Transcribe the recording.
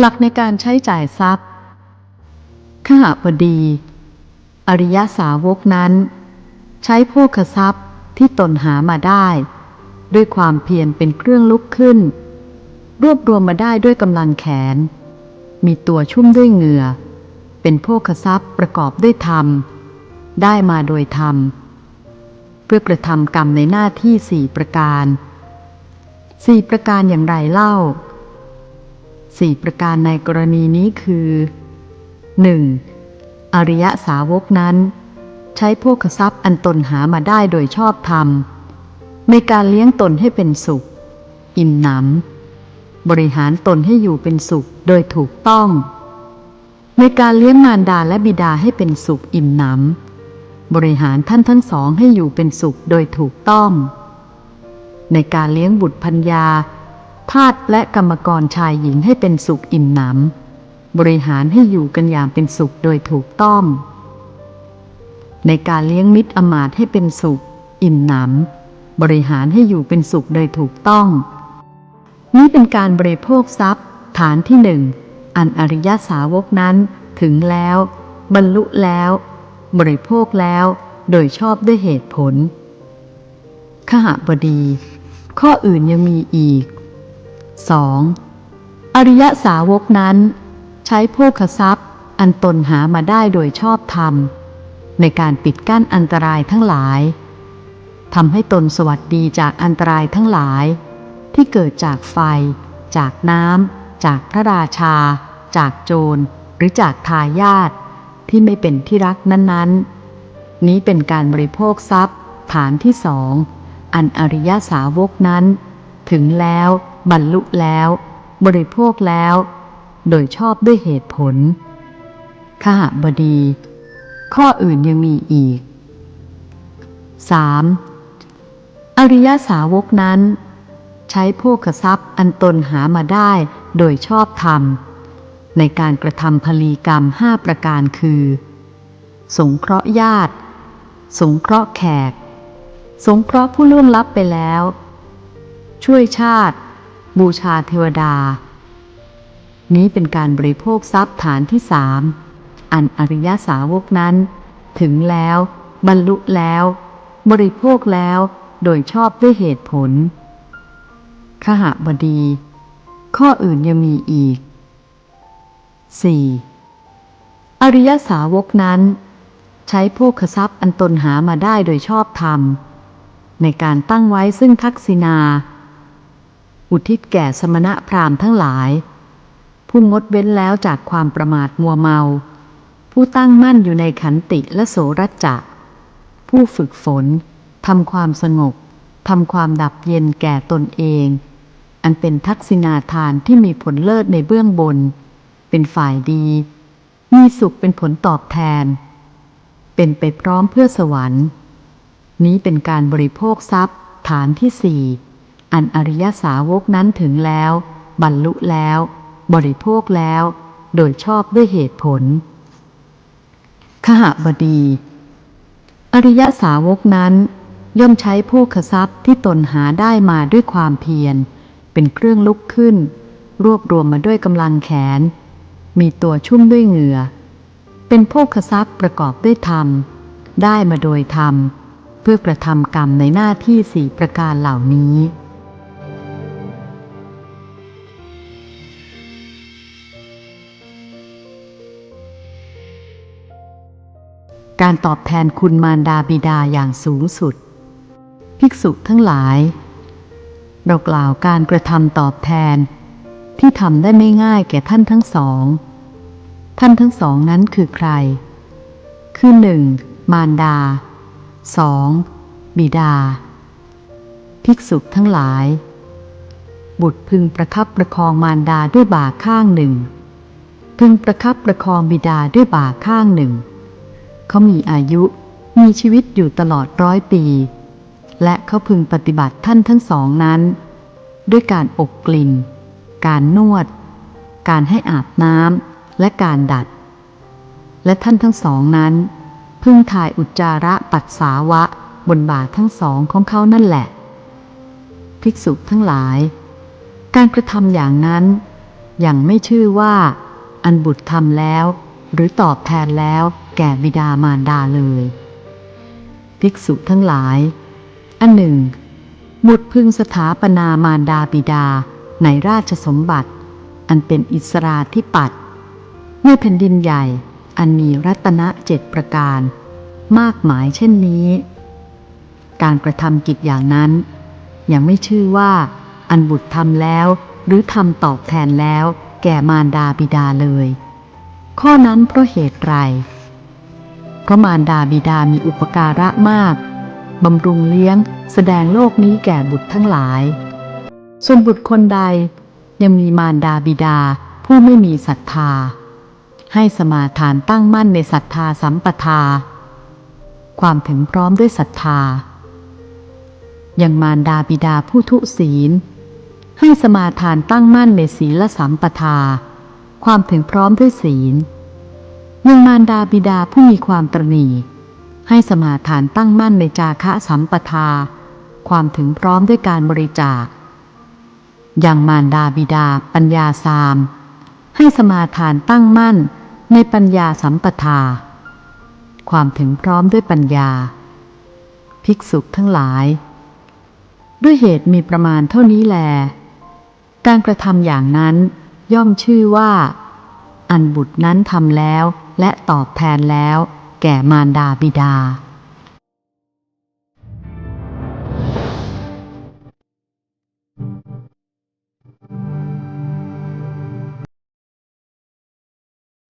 หลักในการใช้จ่ายทรัพย์ขหบดี อริยสาวกนั้น ใช้โภคทรัพย์ที่ตนหามาได้ ด้วยความเพียรเป็นเครื่องลุกขึ้น รวบรวมมาได้ด้วยกำลังแขน มีตัวชุ่มด้วยเหงื่อ เป็นโภคทรัพย์ประกอบด้วยธรรม ได้มาโดยธรรม เพื่อกระทำกรรมในหน้าที่สี่ประการสี่ประการอย่างไรเล่า สี่ประการในกรณีนี้คือ 1. อริยสาวกนั้น ใช้โภคทรัพย์อันตนหามาได้โดยชอบธรรมในการเลี้ยงตนให้เป็นสุข อิ่มหนำบริหารตนให้อยู่เป็นสุขโดยถูกต้อง ในการเลี้ยงมารดาและบิดาให้เป็นสุขอิ่มหนำบริหารท่านทั้งสองให้อยู่เป็นสุขโดยถูกต้อง ในการเลี้ยงบุตรพัญญา ทาสและกรรมกรชายหญิงให้เป็นสุขอิ่มหนำบริหารให้อยู่กันอย่างเป็นสุขโดยถูกต้อง ในการเลี้ยงมิตรอมาตให้เป็นสุข อิ่มหนำบริหารให้อยู่เป็นสุขโดยถูกต้อง นี้เป็นการบริโภคทรัพย์ ฐานที่หนึ่งอันอริยสาวกนั้นถึงแล้ว บรรลุแล้ว บริโภคแล้วโดยชอบด้วยเหตุผลขหบดี ข้ออื่นยังมีอีก 2. อริยสาวกนั้น ใช้โภคทรัพย์ อันตนหามาได้โดยชอบธรรม ในการปิดกั้นอันตรายทั้งหลายทำให้ตนสวัสดีจากอันตรายทั้งหลาย ที่เกิดจากไฟ จากน้ำจากพระราชา จากโจร หรือจากทายาทที่ไม่เป็นที่รักนั้น ๆ นี้เป็นการบริโภคทรัพย์ ฐานที่สอง อันอริยสาวกนั้น ถึงแล้ว บรรลุแล้ว บริโภคแล้ว โดยชอบด้วยเหตุผลขหบดี ข้ออื่นยังมีอีก 3. อริยสาวกนั้น ใช้โภคทรัพย์อันตนหามาได้โดยชอบธรรม ในการกระทำพลีกรรมห้าประการคือ สงเคราะห์ญาติ สงเคราะห์แขก สงเคราะห์ผู้ล่วงลับไปแล้ว ช่วยชาติ บูชาเทวดา นี้เป็นการบริโภคทรัพย์ฐานที่สามอันอริยสาวกนั้น ถึงแล้ว บรรลุแล้ว บริโภคแล้วโดยชอบด้วยเหตุผล ขหบดี ข้ออื่นยังมีอีก 4. อริยสาวกนั้น ใช้โภคทรัพย์อันตนหามาได้โดยชอบธรรม ในการตั้งไว้ซึ่งทักษิณา อุทิศแก่สมณะพราหมณ์ทั้งหลาย ผู้งดเว้นแล้วจากความประมาทมัวเมา ผู้ตั้งมั่นอยู่ในขันติและโสรัจจะ ผู้ฝึกฝนทำความสงบทำความดับเย็นแก่ตนเอง อันเป็นทักษิณาทานที่มีผลเลิศในเบื้องบน เป็นฝ่ายดี มีสุขเป็นผลตอบแทน เป็นไปพร้อมเพื่อสวรรค์ นี้เป็นการบริโภคทรัพย์ฐานที่สี่ อันอริยสาวกนั้นถึงแล้ว บรรลุแล้ว บริโภคแล้ว โดยชอบด้วยเหตุผล ขหบดี อริยสาวกนั้น ย่อมใช้โภคทรัพย์ที่ตนหาได้มาด้วยความเพียร เป็นเครื่องลุกขึ้น รวบรวมมาด้วยกำลังแขน มีตัวชุ่มด้วยเหงื่อ เป็นโภคทรัพย์ประกอบด้วยธรรม ได้มาโดยธรรมเพื่อกระทำกรรมในหน้าที่สี่ประการเหล่านี้ การตอบแทนคุณมารดาบิดาอย่างสูงสุด ภิกษุทั้งหลาย เรากล่าวการกระทำตอบแทน ที่ทำได้ไม่ง่ายแก่ท่านทั้งสอง ท่านทั้งสองนั้นคือใคร คือหนึ่งมารดาสองบิดา ภิกษุทั้งหลาย บุตรพึงประคับประคองมารดาด้วยบ่าข้างหนึ่ง พึงประคับประคองบิดาด้วยบ่าข้างหนึ่ง เขามีอายุ มีชีวิตอยู่ตลอดร้อยปี และเขาพึงปฏิบัติท่านทั้งสองนั้น ด้วยการอบกลิ่น การนวด การให้อาบน้ำและการดัด และท่านทั้งสองนั้น พึ่งถ่ายอุจจาระปัสสาวะบนบ่าทั้งสองของเขานั่นแหละ ภิกษุทั้งหลาย การกระทำอย่างนั้น ยังไม่ชื่อว่า อันบุตรทำแล้ว หรือตอบแทนแล้ว แก่บิดามารดาเลย ภิกษุทั้งหลาย อันหนึ่ง บุตรพึงสถาปนามารดาบิดาในราชสมบัติ อันเป็นอิสราธิปัตย์เมื่อแผ่นดินใหญ่อันมีรัตนะเจ็ดประการ มากมายเช่นนี้ การกระทำกิจอย่างนั้น ยังไม่ชื่อว่าอันบุตรทำแล้วหรือทำตอบแทนแล้วแก่มารดาบิดาเลย ข้อนั้นเพราะเหตุไร พระมารดาบิดามีอุปการะมากบำรุงเลี้ยง แสดงโลกนี้แก่บุตรทั้งหลาย ส่วนบุตรคนใดยังมีมารดาบิดาผู้ไม่มีศรัทธา ให้สมาทานตั้งมั่นในศรัทธาสัมปทา ความถึงพร้อมด้วยศรัทธา ยังมารดาบิดาผู้ทุศีล ให้สมาทานตั้งมั่นในศีลสัมปทา ความถึงพร้อมด้วยศีล ยังมารดาบิดาผู้มีความตรณีให้สมาทานตั้งมั่นในจาคะสัมปทา ความถึงพร้อมด้วยการบริจาคยังมารดาบิดาปัญญาสาม ให้สมาทานตั้งมั่นในปัญญาสัมปทา ความถึงพร้อมด้วยปัญญา ภิกษุทั้งหลาย ด้วยเหตุมีประมาณเท่านี้แล การกระทำอย่างนั้นย่อมชื่อว่า อันบุตรนั้นทำแล้ว และตอบแทนแล้วแก่มารดาบิดา